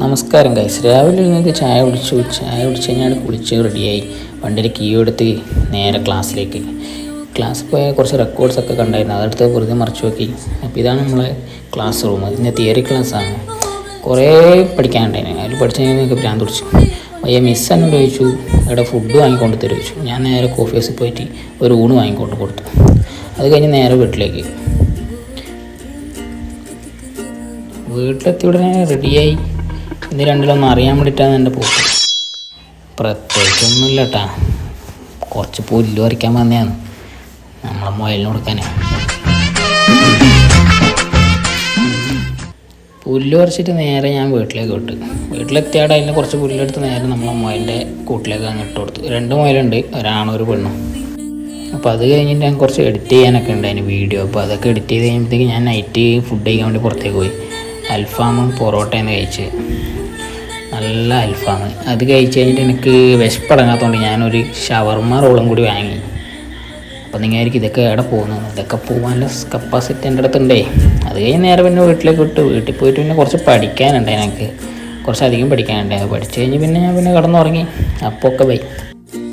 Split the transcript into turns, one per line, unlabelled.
നമസ്കാരം ഗൈസ് രാവിലെ എഴുന്നേറ്റ് ചായ കുടിച്ചു ചായ കുടിച്ച് കഴിഞ്ഞാൽ കുളിച്ച് റെഡിയായി വണ്ടിയുടെ കീ എടുത്ത് നേരെ ക്ലാസ്സിലേക്ക് ക്ലാസ്സിൽ പോയ കുറച്ച് റെക്കോർഡ്സ് ഒക്കെ കണ്ടായിരുന്നു. അതെടുത്ത് വെറുതെ മറിച്ച് നോക്കി അപ്പോൾ ഇതാണ് നമ്മളെ ക്ലാസ് റൂം ഇതിന്റെ തിയറി ക്ലാസ്സാണ് കുറേ പഠിക്കാനുണ്ടായിരുന്നു അതിൽ പഠിച്ചു കഴിഞ്ഞാൽ എനിക്ക് ഭ്രാന്ത് പിടിച്ചു. മിസ് എന്നോട് ചോദിച്ചു. ഇവിടെ ഫുഡ് വാങ്ങിക്കൊണ്ട് തരും ചോദിച്ചു. ഞാൻ നേരെ കോഫി ഹൗസിൽ പോയിട്ട് ഒരു ഊണ് വാങ്ങിക്കൊണ്ട് കൊടുത്തു. അത് കഴിഞ്ഞ് നേരെ വീട്ടിലേക്ക്. വീട്ടിലെത്തി ഉടനെ റെഡിയായി ഇന്ന് രണ്ടിലൊന്നും അറിയാൻ വേണ്ടിയിട്ടാണ് എന്റെ പോക്ക് പ്രത്യേകിച്ചൊന്നുമില്ല കേട്ടാ കുറച്ച് പുല്ല് പറിക്കാൻ വന്നതാണ്. നമ്മളെ മുയലിന് കൊടുക്കാനേ. പുല്ല് പറിച്ചിട്ട് നേരെ ഞാൻ വീട്ടിലേക്ക് വിട്ട്. വീട്ടിലെത്തിയാടെ അതിന് കുറച്ച് പുല്ലെടുത്ത് നേരെ നമ്മളെ മുയലിന്റെ കൂട്ടിലേക്ക് അങ്ങ് ഇട്ട് കൊടുത്തു. രണ്ട് മുയലുണ്ട് ഒരാണും ഒരു പെണ്ണും. അപ്പോൾ അത് കഴിഞ്ഞിട്ട് ഞാൻ കുറച്ച് എഡിറ്റ് ചെയ്യാനൊക്കെ ഉണ്ട് അതിന് വീഡിയോ അപ്പോൾ അതൊക്കെ എഡിറ്റ് ചെയ്ത് കഴിയുമ്പോഴത്തേക്ക് ഞാൻ നൈറ്റ് ഫുഡ് കഴിക്കാൻ വേണ്ടി പുറത്തേക്ക് പോയി. അൽഫാമും പൊറോട്ടയും കഴിച്ച്. നല്ല അൽഫാം. അത് കഴിച്ച് കഴിഞ്ഞിട്ട് എനിക്ക് വിശപ്പടങ്ങാത്തതുകൊണ്ട് ഞാനൊരു ഷവർമ റോളും കൂടി വാങ്ങി. അപ്പോൾ നിങ്ങായിരിക്കും ഇതൊക്കെ എവിടെ പോകുന്നു? ഇതൊക്കെ പോകാനുള്ള കപ്പാസിറ്റി എന്റെ അടുത്തുണ്ടേ. അത് കഴിഞ്ഞ് നേരെ പിന്നെ വീട്ടിലേക്ക് വിട്ടു. വീട്ടിൽ പോയിട്ട് പിന്നെ കുറച്ച് പഠിക്കാനുണ്ട് എനിക്ക്. കുറച്ചധികം പഠിക്കാനുണ്ട്. പഠിച്ചു പഠിച്ച് കഴിഞ്ഞ് പിന്നെ ഞാൻ പിന്നെ കിടന്നുറങ്ങി. അപ്പോൾ ഒക്കെ പോയി.